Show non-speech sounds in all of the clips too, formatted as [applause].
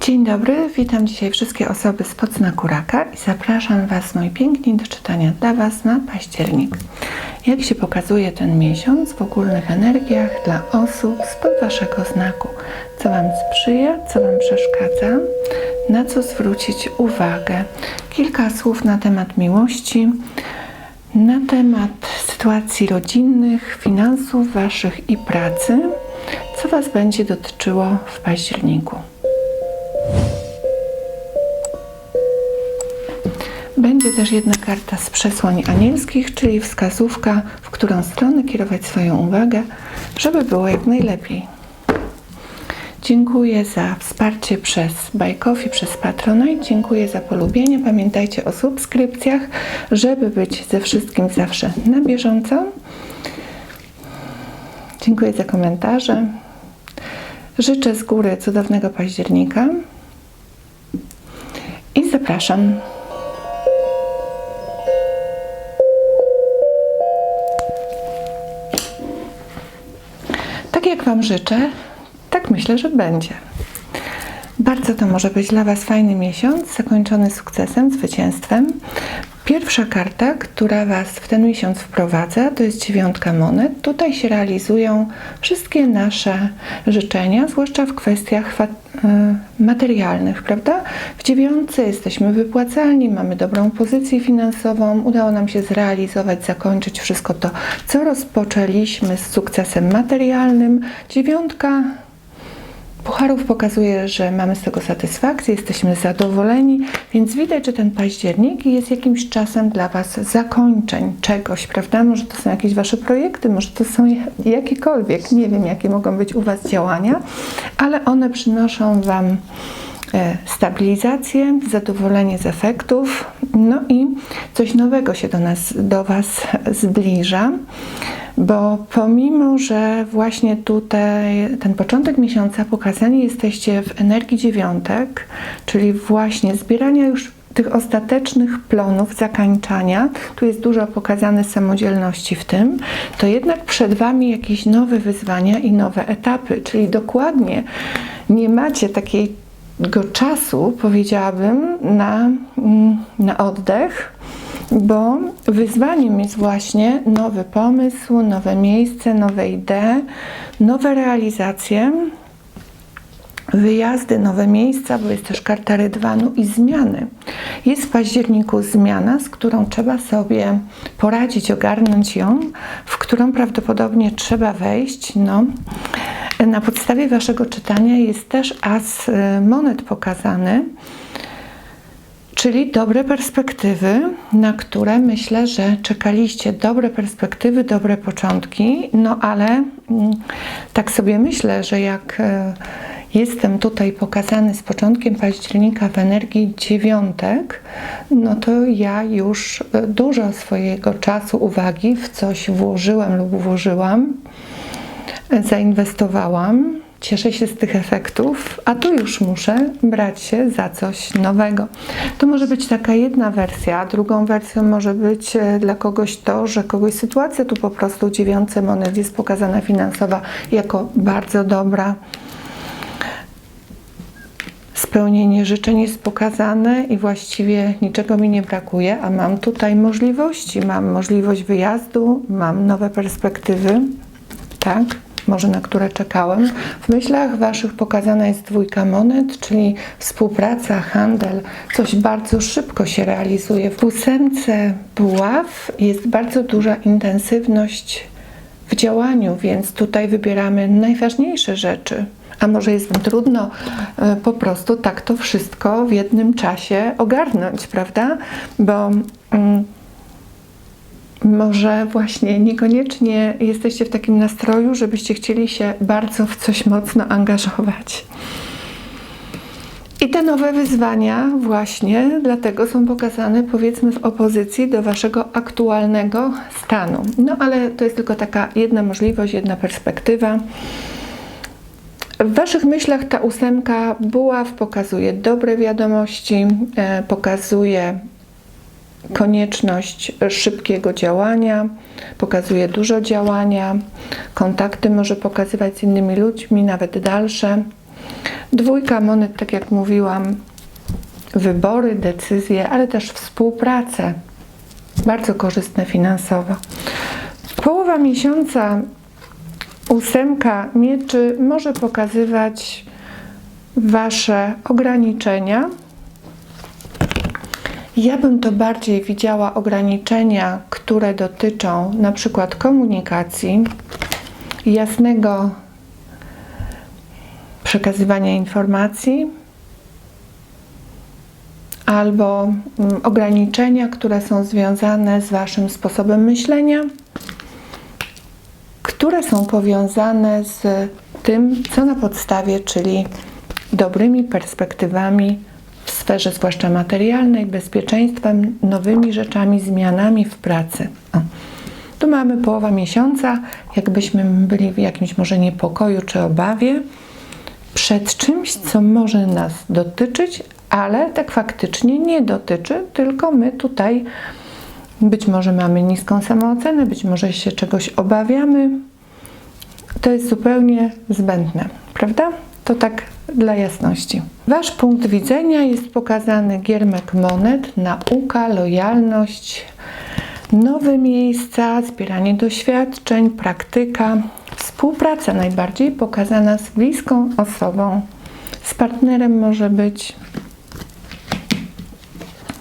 Dzień dobry, witam dzisiaj wszystkie osoby z podznaku raka i zapraszam Was, moi piękni, do czytania dla Was na październik. Jak się pokazuje ten miesiąc w ogólnych energiach dla osób spod Waszego znaku? Co Wam sprzyja, co Wam przeszkadza, na co zwrócić uwagę? Kilka słów na temat miłości, na temat sytuacji rodzinnych, finansów Waszych i pracy, co Was będzie dotyczyło w październiku. Będzie też jedna karta z przesłań anielskich, czyli wskazówka, w którą stronę kierować swoją uwagę, żeby było jak najlepiej. Dziękuję za wsparcie przez Coffee, przez Patronite. Dziękuję za polubienie. Pamiętajcie o subskrypcjach, żeby być ze wszystkim zawsze na bieżąco. Dziękuję za komentarze. Życzę z góry cudownego października i zapraszam. Tak jak Wam życzę, myślę, że będzie. Bardzo to może być dla Was fajny miesiąc, zakończony sukcesem, zwycięstwem. Pierwsza karta, która Was w ten miesiąc wprowadza, to jest dziewiątka monet. Tutaj się realizują wszystkie nasze życzenia, zwłaszcza w kwestiach e, materialnych, prawda? W dziewiątce jesteśmy wypłacalni, mamy dobrą pozycję finansową, udało nam się zrealizować, zakończyć wszystko to, co rozpoczęliśmy z sukcesem materialnym. Dziewiątka Pucharów pokazuje, że mamy z tego satysfakcję, jesteśmy zadowoleni, więc widać, że ten październik jest jakimś czasem dla Was zakończeń czegoś, prawda? Może to są jakieś Wasze projekty, może to są jakiekolwiek, nie wiem, jakie mogą być u Was działania, ale one przynoszą Wam e, stabilizację, zadowolenie z efektów, no i coś nowego się do nas, do Was zbliża, bo pomimo, że właśnie tutaj ten początek miesiąca pokazani jesteście w energii dziewiątek, czyli właśnie zbierania już tych ostatecznych plonów, zakańczania, tu jest dużo pokazane samodzielności w tym, to jednak przed Wami jakieś nowe wyzwania i nowe etapy, czyli dokładnie nie macie takiej go czasu, powiedziałabym, na, mm, na oddech, bo wyzwaniem jest właśnie nowy pomysł, nowe miejsce, nowe idee, nowe realizacje, wyjazdy, nowe miejsca, bo jest też karta rydwanu i zmiany. Jest w październiku zmiana, z którą trzeba sobie poradzić, ogarnąć ją, w którą prawdopodobnie trzeba wejść. No, na podstawie Waszego czytania jest też as y, monet pokazany, czyli dobre perspektywy, na które myślę, że czekaliście. Dobre perspektywy, dobre początki, no ale mm, tak sobie myślę, że jak e, jestem tutaj pokazany z początkiem października w energii dziewiątek, no to ja już e, dużo swojego czasu, uwagi w coś włożyłem lub włożyłam zainwestowałam, cieszę się z tych efektów, a tu już muszę brać się za coś nowego. To może być taka jedna wersja, drugą wersją może być e, dla kogoś to, że kogoś sytuacja tu po prostu dziewiące monet jest pokazana finansowa jako bardzo dobra. Spełnienie życzeń jest pokazane i właściwie niczego mi nie brakuje, a mam tutaj możliwości. Mam możliwość wyjazdu, mam nowe perspektywy, tak? Może na które czekałem. W myślach Waszych pokazana jest dwójka monet, czyli współpraca, handel, coś bardzo szybko się realizuje. W ósemce buław jest bardzo duża intensywność w działaniu, więc tutaj wybieramy najważniejsze rzeczy. A może jest trudno e, po prostu tak to wszystko w jednym czasie ogarnąć, prawda? Bo mm, może właśnie niekoniecznie jesteście w takim nastroju, żebyście chcieli się bardzo w coś mocno angażować. I te nowe wyzwania właśnie dlatego są pokazane powiedzmy w opozycji do waszego aktualnego stanu. No ale to jest tylko taka jedna możliwość, jedna perspektywa. W waszych myślach ta ósemka buław pokazuje dobre wiadomości, e, pokazuje konieczność szybkiego działania, pokazuje dużo działania, kontakty może pokazywać z innymi ludźmi, nawet dalsze. Dwójka monet, tak jak mówiłam, wybory, decyzje, ale też współpracę, bardzo korzystne finansowo. Połowa miesiąca, ósemka mieczy może pokazywać Wasze ograniczenia. Ja bym to bardziej widziała ograniczenia, które dotyczą na przykład komunikacji, jasnego przekazywania informacji, albo mm, ograniczenia, które są związane z Waszym sposobem myślenia, które są powiązane z tym, co na podstawie, czyli dobrymi perspektywami sferze zwłaszcza materialnej, bezpieczeństwem, nowymi rzeczami, zmianami w pracy. O. Tu mamy połowa miesiąca, jakbyśmy byli w jakimś może niepokoju czy obawie przed czymś, co może nas dotyczyć, ale tak faktycznie nie dotyczy, tylko my tutaj być może mamy niską samoocenę, być może się czegoś obawiamy. To jest zupełnie zbędne, prawda? To tak dla jasności. Wasz punkt widzenia jest pokazany giermek monet, nauka, lojalność, nowe miejsca, zbieranie doświadczeń, praktyka, współpraca najbardziej pokazana z bliską osobą. Z partnerem może być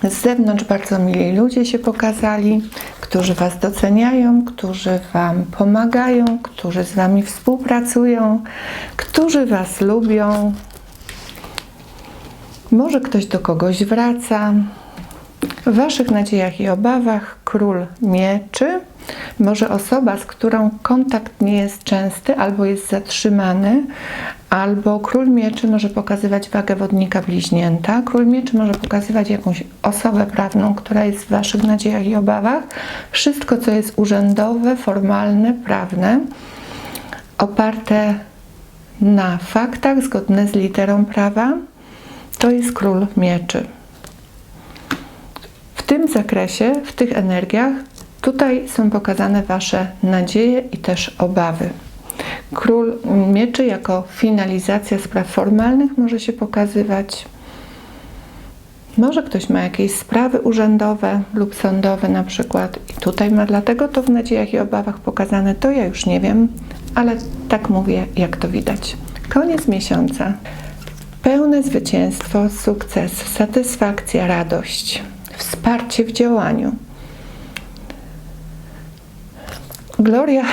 z zewnątrz bardzo mili ludzie się pokazali, którzy Was doceniają, którzy Wam pomagają, którzy z Wami współpracują, którzy Was lubią. Może ktoś do kogoś wraca. W Waszych nadziejach i obawach król mieczy, może osoba, z którą kontakt nie jest częsty albo jest zatrzymany, albo król mieczy może pokazywać wagę wodnika bliźnięta. Król mieczy może pokazywać jakąś osobę prawną, która jest w Waszych nadziejach i obawach. Wszystko, co jest urzędowe, formalne, prawne, oparte na faktach, zgodne z literą prawa, to jest król mieczy. W tym zakresie, w tych energiach, tutaj są pokazane Wasze nadzieje i też obawy. Król mieczy jako finalizacja spraw formalnych może się pokazywać. Może ktoś ma jakieś sprawy urzędowe lub sądowe na przykład i tutaj ma dlatego to w nadziejach i obawach pokazane, to ja już nie wiem, ale tak mówię, jak to widać. Koniec miesiąca. Pełne zwycięstwo, sukces, satysfakcja, radość, wsparcie w działaniu. Gloria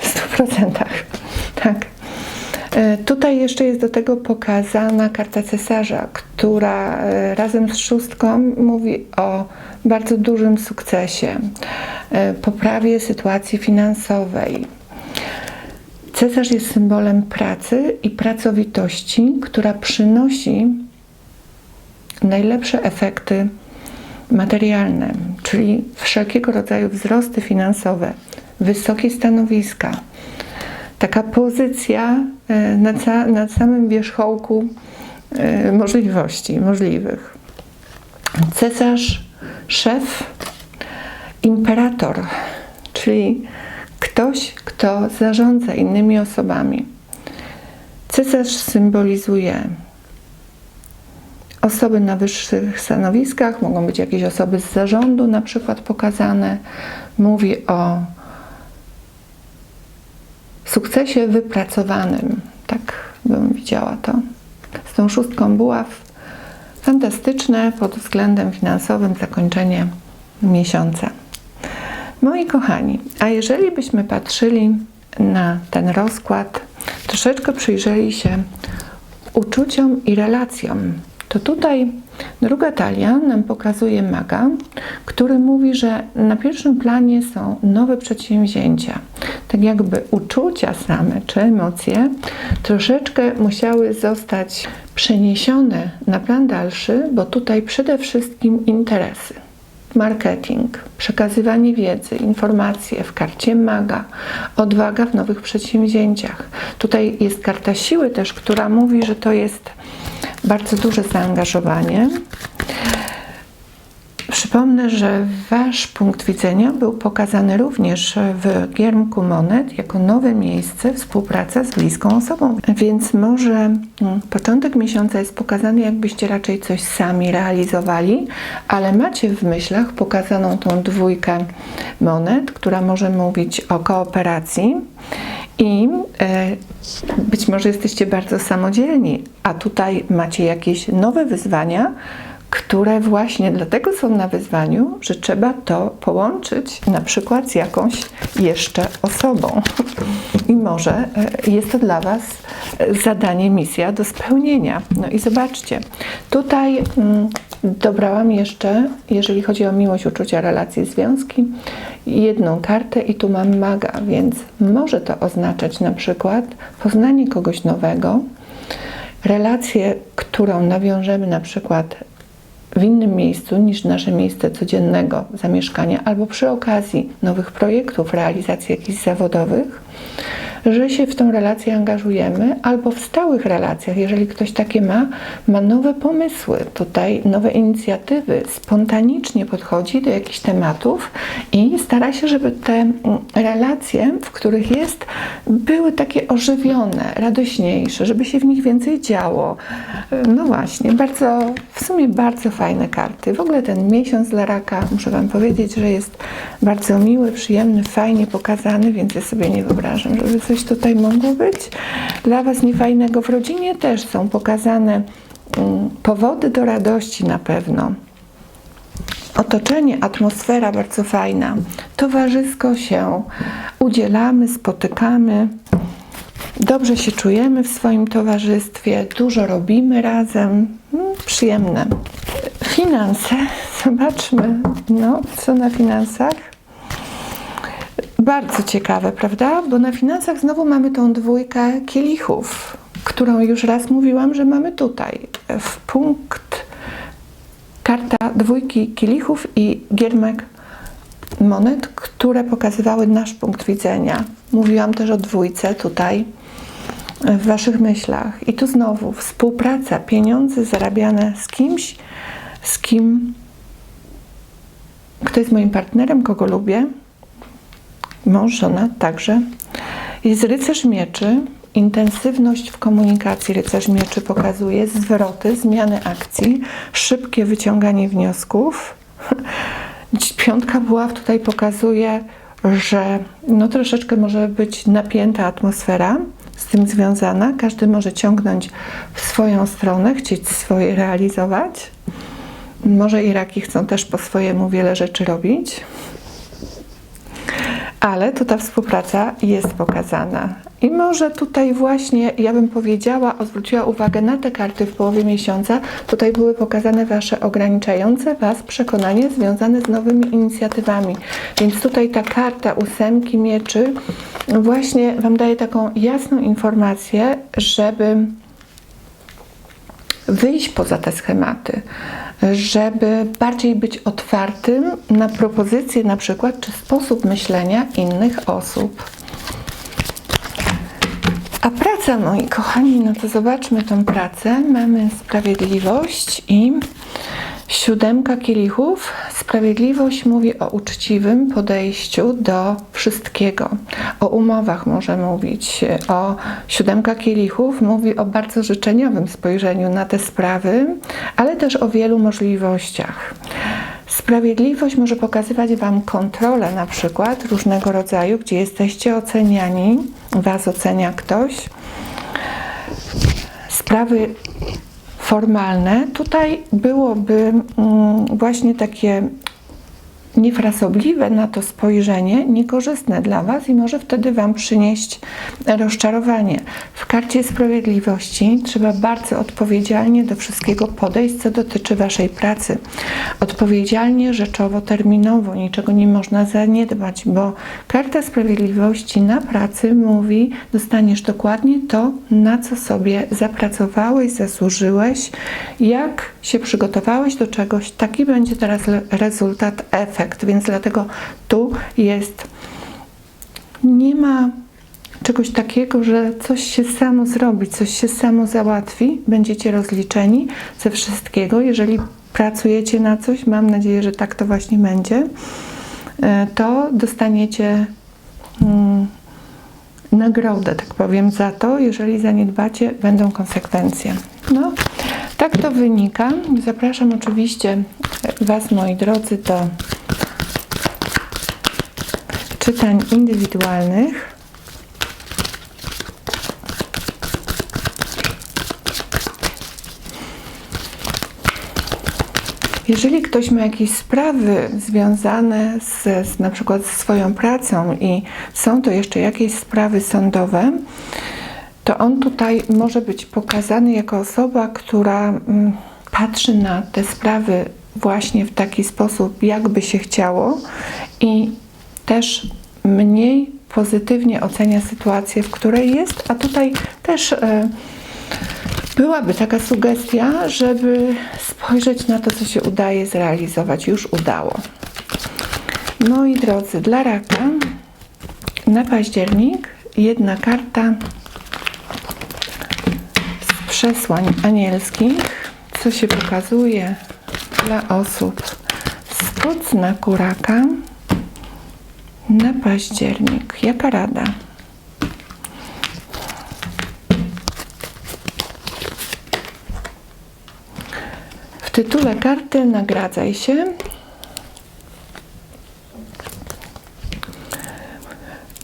w 100%. Tak. E, Tutaj jeszcze jest do tego pokazana karta cesarza, która e, razem z szóstką mówi o bardzo dużym sukcesie, e, poprawie sytuacji finansowej. Cesarz jest symbolem pracy i pracowitości, która przynosi najlepsze efekty materialne, czyli wszelkiego rodzaju wzrosty finansowe, wysokie stanowiska. Taka pozycja e, na, ca- na samym wierzchołku e, możliwości możliwych. Cesarz, szef, imperator, czyli ktoś, kto zarządza innymi osobami. Cesarz symbolizuje osoby na wyższych stanowiskach, mogą być jakieś osoby z zarządu na przykład pokazane. Mówi o sukcesie wypracowanym. Tak bym widziała to. Z tą szóstką buław fantastyczne pod względem finansowym zakończenie miesiąca. Moi kochani, a jeżeli byśmy patrzyli na ten rozkład, troszeczkę przyjrzeli się uczuciom i relacjom, to tutaj druga talia nam pokazuje maga, który mówi, że na pierwszym planie są nowe przedsięwzięcia. Tak jakby uczucia same czy emocje troszeczkę musiały zostać przeniesione na plan dalszy, bo tutaj przede wszystkim interesy marketing, przekazywanie wiedzy, informacje w karcie maga, odwaga w nowych przedsięwzięciach. Tutaj jest karta siły też, która mówi, że to jest bardzo duże zaangażowanie. Przypomnę, że Wasz punkt widzenia był pokazany również w Giermku Monet jako nowe miejsce współpraca z bliską osobą. Więc może mm, początek miesiąca jest pokazany, jakbyście raczej coś sami realizowali, ale macie w myślach pokazaną tą dwójkę monet, która może mówić o kooperacji. I e, być może jesteście bardzo samodzielni, a tutaj macie jakieś nowe wyzwania, które właśnie dlatego są na wyzwaniu, że trzeba to połączyć na przykład z jakąś jeszcze osobą. I może e, jest to dla Was e, zadanie, misja do spełnienia. No i zobaczcie, tutaj mm, dobrałam jeszcze, jeżeli chodzi o miłość, uczucia, relacje, związki, jedną kartę i tu mam maga, więc może to oznaczać na przykład poznanie kogoś nowego, relację, którą nawiążemy na przykład w innym miejscu niż nasze miejsce codziennego zamieszkania, albo przy okazji nowych projektów, realizacji jakichś zawodowych, że się w tą relację angażujemy, albo w stałych relacjach, jeżeli ktoś takie ma, ma nowe pomysły, tutaj nowe inicjatywy, spontanicznie podchodzi do jakichś tematów i stara się, żeby te mm, relacje, w których jest, były takie ożywione, radośniejsze, żeby się w nich więcej działo. No właśnie, bardzo, w sumie bardzo fajne karty. W ogóle ten miesiąc dla raka, muszę Wam powiedzieć, że jest bardzo miły, przyjemny, fajnie pokazany, więc ja sobie nie wyobrażam, żeby coś tutaj mogło być. Dla Was niefajnego w rodzinie też są pokazane mm, powody do radości na pewno. Otoczenie, atmosfera bardzo fajna. Towarzysko się udzielamy, spotykamy. Dobrze się czujemy w swoim towarzystwie, dużo robimy razem. Mm, Przyjemne. Finanse. [laughs] Zobaczmy, no, co na finansach. Bardzo ciekawe, prawda? Bo na finansach znowu mamy tą dwójkę kielichów, którą już raz mówiłam, że mamy tutaj. W punkt karta dwójki kielichów i giermek monet, które pokazywały nasz punkt widzenia. Mówiłam też o dwójce tutaj w Waszych myślach. I tu znowu współpraca, pieniądze zarabiane z kimś, z kim, kto jest moim partnerem, kogo lubię, mąż, żona także. Jest rycerz mieczy, intensywność w komunikacji rycerz mieczy pokazuje, zwroty, zmiany akcji, szybkie wyciąganie wniosków. [laughs] Piątka buław tutaj pokazuje, że no troszeczkę może być napięta atmosfera z tym związana. Każdy może ciągnąć w swoją stronę, chcieć swoje realizować. Może Iraki chcą też po swojemu wiele rzeczy robić ale tu ta współpraca jest pokazana. I może tutaj właśnie, ja bym powiedziała, zwróciła uwagę na te karty w połowie miesiąca. Tutaj były pokazane Wasze ograniczające Was przekonanie związane z nowymi inicjatywami. Więc tutaj ta karta ósemki mieczy właśnie Wam daje taką jasną informację, żeby wyjść poza te schematy, żeby bardziej być otwartym na propozycje na przykład, czy sposób myślenia innych osób. A praca, moi kochani, no to zobaczmy tą pracę. Mamy sprawiedliwość i siódemka kielichów. Sprawiedliwość mówi o uczciwym podejściu do wszystkiego. O umowach może mówić. O siódemka kielichów mówi o bardzo życzeniowym spojrzeniu na te sprawy, ale też o wielu możliwościach. Sprawiedliwość może pokazywać Wam kontrolę na przykład różnego rodzaju, gdzie jesteście oceniani, Was ocenia ktoś. Sprawy formalne, tutaj byłoby mm, właśnie takie niefrasobliwe na to spojrzenie, niekorzystne dla Was i może wtedy Wam przynieść rozczarowanie. W karcie sprawiedliwości trzeba bardzo odpowiedzialnie do wszystkiego podejść, co dotyczy Waszej pracy. Odpowiedzialnie, rzeczowo, terminowo, niczego nie można zaniedbać, bo karta sprawiedliwości na pracy mówi, dostaniesz dokładnie to, na co sobie zapracowałeś, zasłużyłeś, jak się przygotowałeś do czegoś, taki będzie teraz rezultat, efekt więc dlatego tu jest, nie ma czegoś takiego, że coś się samo zrobi, coś się samo załatwi, będziecie rozliczeni ze wszystkiego, jeżeli pracujecie na coś, mam nadzieję, że tak to właśnie będzie, e, to dostaniecie mm, nagrodę, tak powiem, za to. Jeżeli zaniedbacie, będą konsekwencje. No, tak to wynika. Zapraszam oczywiście Was, moi drodzy, do czytań indywidualnych. Jeżeli ktoś ma jakieś sprawy związane z, z na przykład ze swoją pracą i są to jeszcze jakieś sprawy sądowe, to on tutaj może być pokazany jako osoba, która mm, patrzy na te sprawy właśnie w taki sposób, jakby się chciało i też mniej pozytywnie ocenia sytuację, w której jest, a tutaj też e, byłaby taka sugestia, żeby spojrzeć na to, co się udaje zrealizować, już udało. Moi drodzy, dla raka na październik jedna karta przesłań anielskich, co się pokazuje dla osób spod znaku raka na październik. Jaka rada? W tytule karty nagradzaj się.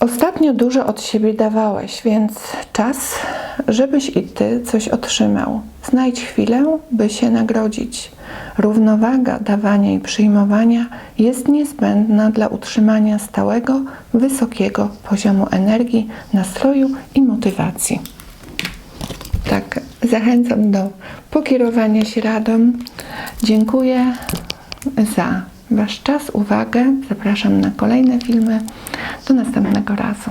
Ostatnio dużo od siebie dawałeś, więc czas, żebyś i ty coś otrzymał. Znajdź chwilę, by się nagrodzić. Równowaga dawania i przyjmowania jest niezbędna dla utrzymania stałego, wysokiego poziomu energii, nastroju i motywacji. Tak, zachęcam do pokierowania się radą. Dziękuję za Wasz czas, uwagę. Zapraszam na kolejne filmy. Do następnego razu.